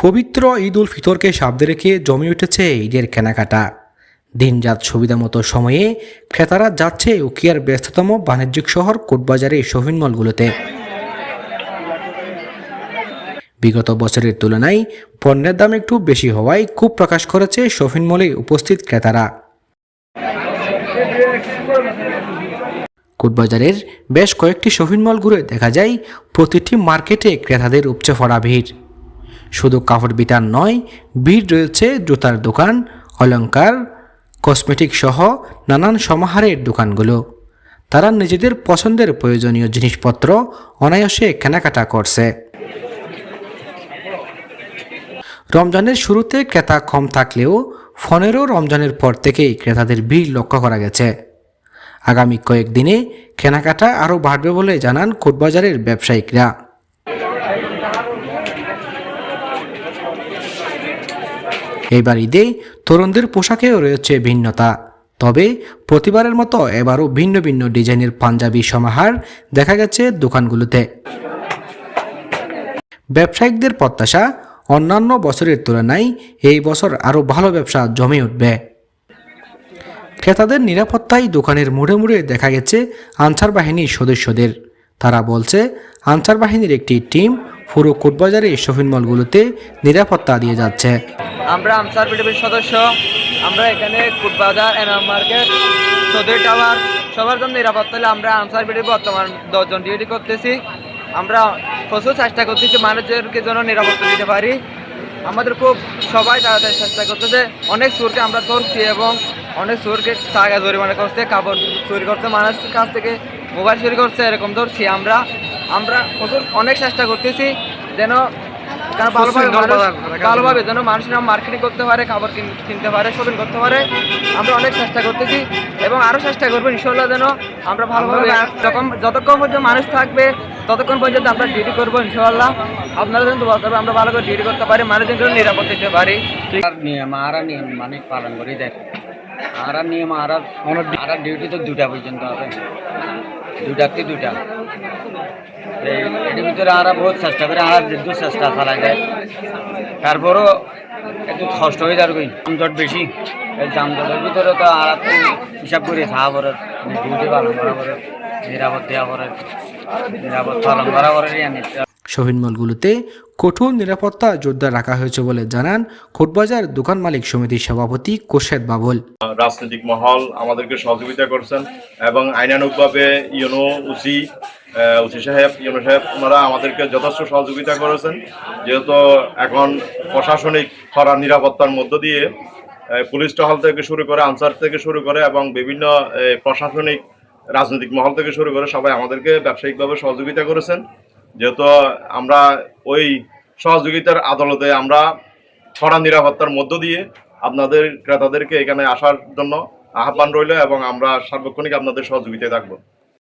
পবিত্র ঈদ উল ফিতরকে সামনে রেখে জমে উঠেছে ঈদের কেনাকাটা। দিনজাত সুবিধা মতো সময়ে ক্রেতারা যাচ্ছে উকিয়ার ব্যস্ততম বাণিজ্যিক শহর কোটবাজারে শপিং মলগুলোতে। বিগত বছরের তুলনায় পণ্যের দাম একটু বেশি হওয়ায় খুব প্রকাশ করেছে শপিং মলে উপস্থিত ক্রেতারা। কোটবাজারের বেশ কয়েকটি শপিং মল ঘুরে দেখা যায় প্রতিটি মার্কেটে ক্রেতাদের উপচে পড়া ভিড়। শুধু কাপড় বিতার নয়, ভিড় রয়েছে জুতার দোকান অলঙ্কার কসমেটিক সহ নানান সমাহারের দোকানগুলো। তারা নিজেদের পছন্দের প্রয়োজনীয় জিনিসপত্র অনায়াসে কেনাকাটা করছে। রমজানের শুরুতে ক্রেতা কম থাকলেও পনেরো রমজানের পর থেকেই ক্রেতাদের ভিড় লক্ষ্য করা গেছে। আগামী কয়েকদিনে কেনাকাটা আরও বাড়বে বলে জানান কোটবাজারের ব্যবসায়িকরা। এবার ঈদে তরুণদের পোশাকেও রয়েছে ভিন্নতা। তবে প্রতিবারের মতো এবারও ভিন্ন ভিন্ন ডিজাইনের পাঞ্জাবি সমাহার দেখা গেছে দোকানগুলোতে। ব্যবসায়িকদের প্রত্যাশা অন্যান্য বছরের তুলনায় এই বছর আরও ভালো ব্যবসা জমে উঠবে। ক্রেতাদের নিরাপত্তায় দোকানের মুড়ে মুড়ে দেখা গেছে আনসার বাহিনীর সদস্যদের। তারা বলছে, আনসার বাহিনীর একটি টিম পুরো কোটবাজারে শপিং মলগুলোতে নিরাপত্তা দিয়ে যাচ্ছে। আমরা আনসার পিটিভির সদস্য, আমরা এখানে কোটবাজার, এনাম মার্কেট চৌধুরী টাওয়ার, সবার জন্য নিরাপত্তা হলে আমরা আনসার পিটিভি বর্তমান দশজন ডিউটি করতেছি। আমরা প্রচুর চেষ্টা করতেছি মানুষদেরকে যেন নিরাপত্তা দিতে পারি। আমাদের খুব সবাই তাড়াতাড়ি চেষ্টা করতেছে। অনেক চোরকে আমরা ধরছি এবং অনেক চোরকে টাকা জরিমানা করছে কাপড় চুরি করছে মানুষের কাছ থেকে মোবাইল চুরি করছে এরকম ধরছি। আমরা আমরা প্রচুর অনেক চেষ্টা করতেছি যেন ভালোভাবে যেন মানুষেরা মার্কেটিং করতে পারে খাবার কিনতে পারে শপিং করতে পারে। আমরা অনেক চেষ্টা করতেছি এবং আরও চেষ্টা করব ইনশাল্লাহ যেন আমরা ভালোভাবে যখন যতক্ষণ পর্যন্ত মানুষ থাকবে ততক্ষণ পর্যন্ত আমরা ডিউটি করব ইনশাল্লাহ আপনারা যেন দোয়া করবে আমরা ভালো করে ডিউটি করতে পারি মানুষজন যেন নিরাপদ দিতে পারি। আর নিয়ম আর নিয়ম মানে পালন করি দেখ। আর নিয়ম আর আর ডিউটি তো দুটা পর্যন্ত আছে। দুটাতে দুটা? এটির ভিতরে আর বহুত চেষ্টা করে আর দু চেষ্টা চালাই যায়। তারপরও একটু কষ্ট হয়ে যাবে জামজট বেশি। এই জামজটের ভিতরে তো আর হিসাব করে খাওয়া পরে ডিউটি পালন করা পরে নিরাপদ দেওয়া পরে নিরাপদ পালন করা পরে শপিং মলগুলোতে কঠোর নিরাপত্তা জোরদার রাখা হয়েছে বলে জানান কোটবাজার দোকান মালিক সমিতির সভাপতি কোশেদ বাবুল। রাজনৈতিক মহল আমাদেরকে সহযোগিতা করছেন এবং আইনানুগভাবে ইউনো উসি উসি সাহেব ইউনো সাহেব, ওনারা আমাদেরকে যথেষ্ট সহযোগিতা করেছেন। যেহেতু এখন প্রশাসনিক খরা নিরাপত্তার মধ্য দিয়ে পুলিশ টহল থেকে শুরু করে আনসার থেকে শুরু করে এবং বিভিন্ন প্রশাসনিক রাজনৈতিক মহল থেকে শুরু করে সবাই আমাদেরকে ব্যবসায়িকভাবে সহযোগিতা করেছেন। যেহেতু আমরা ওই সহযোগিতার আদালতে আমরা ছড়া নিরাপত্তার মধ্য দিয়ে আপনাদের ক্রেতাদেরকে এখানে আসার জন্য আহ্বান রইল এবং আমরা সার্বক্ষণিক আপনাদের সহযোগিতায় থাকব।